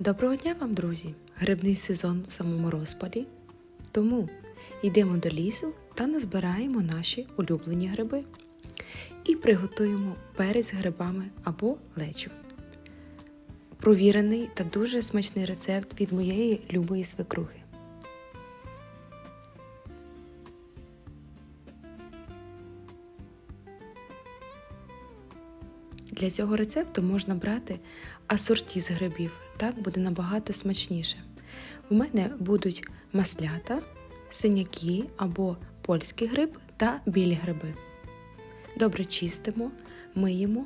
Доброго дня вам, друзі! Грибний сезон в самому розпалі. Тому йдемо до лісу та назбираємо наші улюблені гриби і приготуємо перець з грибами або лечу. Провірений та дуже смачний рецепт від моєї любої свекрухи. Для цього рецепту можна брати асорті з грибів, так буде набагато смачніше. У мене будуть маслята, синяки або польський гриб та білі гриби. Добре чистимо, миємо,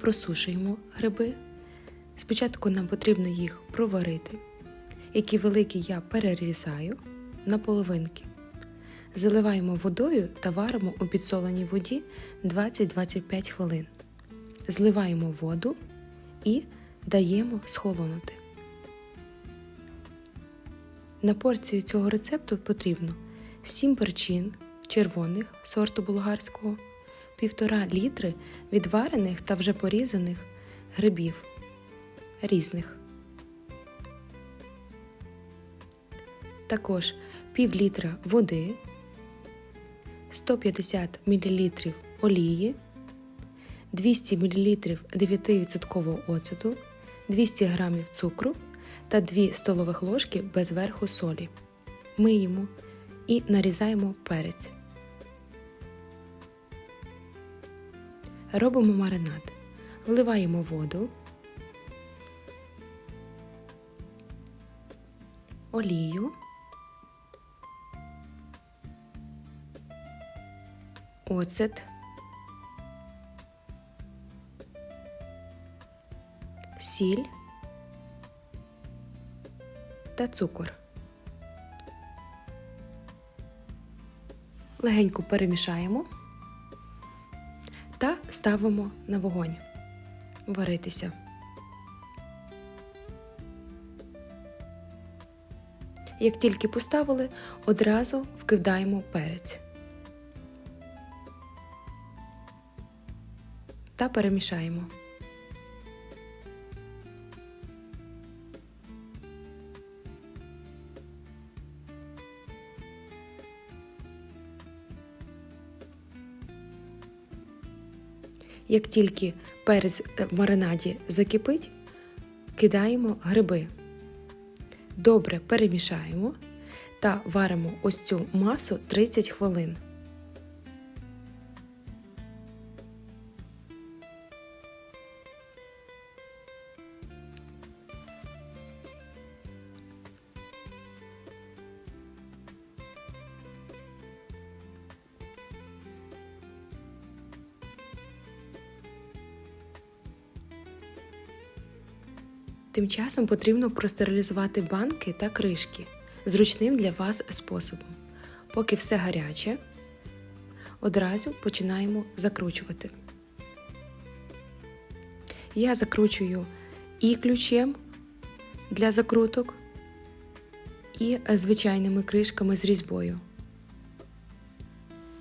просушуємо гриби. Спочатку нам потрібно їх проварити. Які великі я перерізаю на половинки. Заливаємо водою та варимо у підсоленій воді 20-25 хвилин зливаємо воду і даємо схолонути. На порцію цього рецепту потрібно 7 перчин червоних сорту болгарського, 1,5 літри відварених та вже порізаних грибів різних. Також пів літра води, 150 мл олії. 200 мл 9% оцету, 200 г цукру та 2 столових ложки без верху солі. Миємо і нарізаємо перець. Робимо маринад. Вливаємо воду, олію, оцет. Сіль та цукор. Легенько перемішаємо та ставимо на вогонь варитися. Як тільки поставили, одразу вкидаємо перець та перемішаємо. Як тільки перець в маринаді закипить, кидаємо гриби. Добре перемішаємо та варимо ось цю масу 30 хвилин. Тим часом потрібно простерилізувати банки та кришки зручним для вас способом. Поки все гаряче, одразу починаємо закручувати. Я закручую і ключем для закруток, і звичайними кришками з різьбою.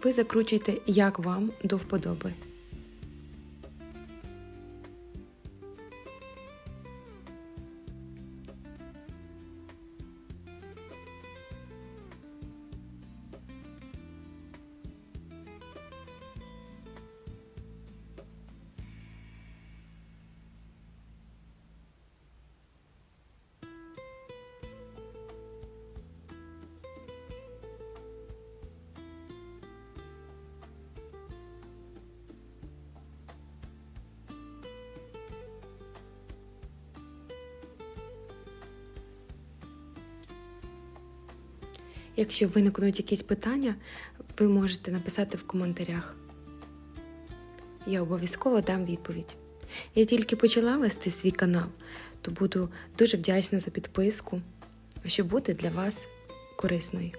Ви закручуйте, як вам до вподоби. Якщо виникнуть якісь питання, ви можете написати в коментарях. Я обов'язково дам відповідь. Я тільки почала вести свій канал, то буду дуже вдячна за підписку, щоб бути для вас корисною.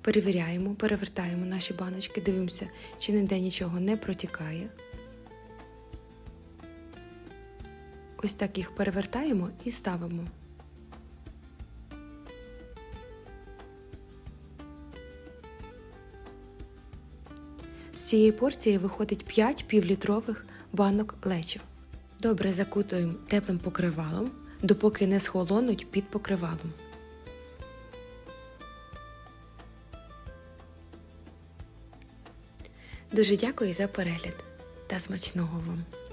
Перевіряємо, перевертаємо наші баночки, дивимося, чи ніде нічого не протікає. Ось так їх перевертаємо і ставимо. З цієї порції виходить 5 півлітрових банок лечів. Добре закутуємо теплим покривалом, допоки не схолонуть під покривалом. Дуже дякую за перегляд та смачного вам!